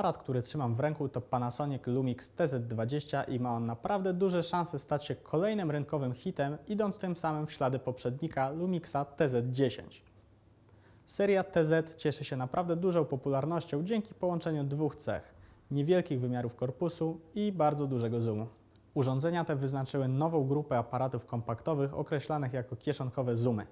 Aparat, który trzymam w ręku to Panasonic Lumix TZ20 i ma on naprawdę duże szanse stać się kolejnym rynkowym hitem, idąc tym samym w ślady poprzednika Lumixa TZ10. Seria TZ cieszy się naprawdę dużą popularnością dzięki połączeniu dwóch cech: niewielkich wymiarów korpusu i bardzo dużego zoomu. Urządzenia te wyznaczyły nową grupę aparatów kompaktowych określanych jako kieszonkowe zoomy.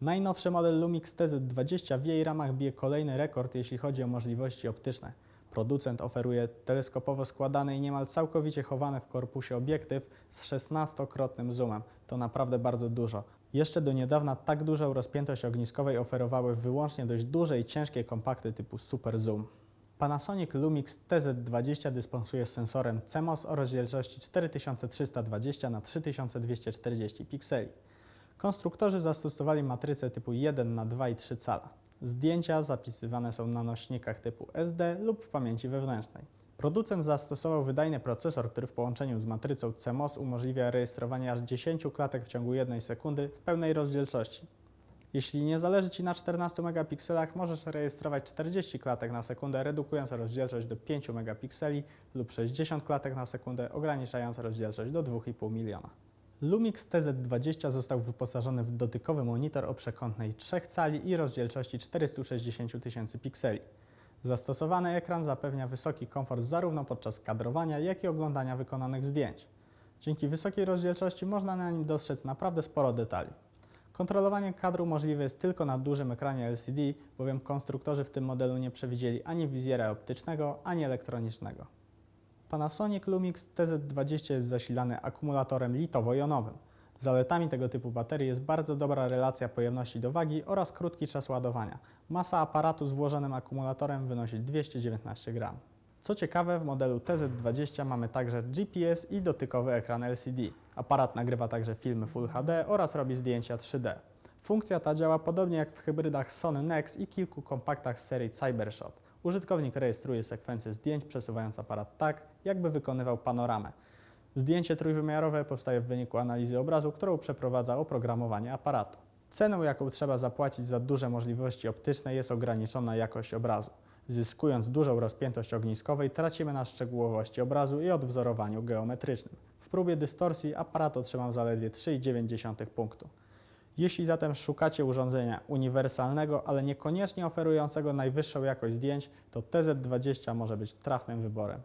Najnowszy model Lumix TZ20 w jej ramach bije kolejny rekord, jeśli chodzi o możliwości optyczne. Producent oferuje teleskopowo składany i niemal całkowicie chowany w korpusie obiektyw z 16-krotnym zoomem. To naprawdę bardzo dużo. Jeszcze do niedawna tak dużą rozpiętość ogniskowej oferowały wyłącznie dość duże i ciężkie kompakty typu Super Zoom. Panasonic Lumix TZ20 dysponuje sensorem CMOS o rozdzielczości 4320 na 3240 pikseli. Konstruktorzy zastosowali matrycę typu 1 na 2 i 3 cala. Zdjęcia zapisywane są na nośnikach typu SD lub w pamięci wewnętrznej. Producent zastosował wydajny procesor, który w połączeniu z matrycą CMOS umożliwia rejestrowanie aż 10 klatek w ciągu 1 sekundy w pełnej rozdzielczości. Jeśli nie zależy Ci na 14 megapikselach, możesz rejestrować 40 klatek na sekundę, redukując rozdzielczość do 5 megapikseli lub 60 klatek na sekundę, ograniczając rozdzielczość do 2,5 miliona. Lumix TZ20 został wyposażony w dotykowy monitor o przekątnej 3 cali i rozdzielczości 460 tysięcy pikseli. Zastosowany ekran zapewnia wysoki komfort zarówno podczas kadrowania, jak i oglądania wykonanych zdjęć. Dzięki wysokiej rozdzielczości można na nim dostrzec naprawdę sporo detali. Kontrolowanie kadru możliwe jest tylko na dużym ekranie LCD, bowiem konstruktorzy w tym modelu nie przewidzieli ani wizjera optycznego, ani elektronicznego. Panasonic Lumix TZ20 jest zasilany akumulatorem litowo-jonowym. Zaletami tego typu baterii jest bardzo dobra relacja pojemności do wagi oraz krótki czas ładowania. Masa aparatu z włożonym akumulatorem wynosi 219 gram. Co ciekawe, w modelu TZ20 mamy także GPS i dotykowy ekran LCD. Aparat nagrywa także filmy Full HD oraz robi zdjęcia 3D. Funkcja ta działa podobnie jak w hybrydach Sony Nex i kilku kompaktach z serii Cybershot. Użytkownik rejestruje sekwencję zdjęć, przesuwając aparat tak, jakby wykonywał panoramę. Zdjęcie trójwymiarowe powstaje w wyniku analizy obrazu, którą przeprowadza oprogramowanie aparatu. Ceną, jaką trzeba zapłacić za duże możliwości optyczne, jest ograniczona jakość obrazu. Zyskując dużą rozpiętość ogniskowej, tracimy na szczegółowości obrazu i odwzorowaniu geometrycznym. W próbie dystorsji aparat otrzymał zaledwie 3,9 punktu. Jeśli zatem szukacie urządzenia uniwersalnego, ale niekoniecznie oferującego najwyższą jakość zdjęć, to TZ20 może być trafnym wyborem.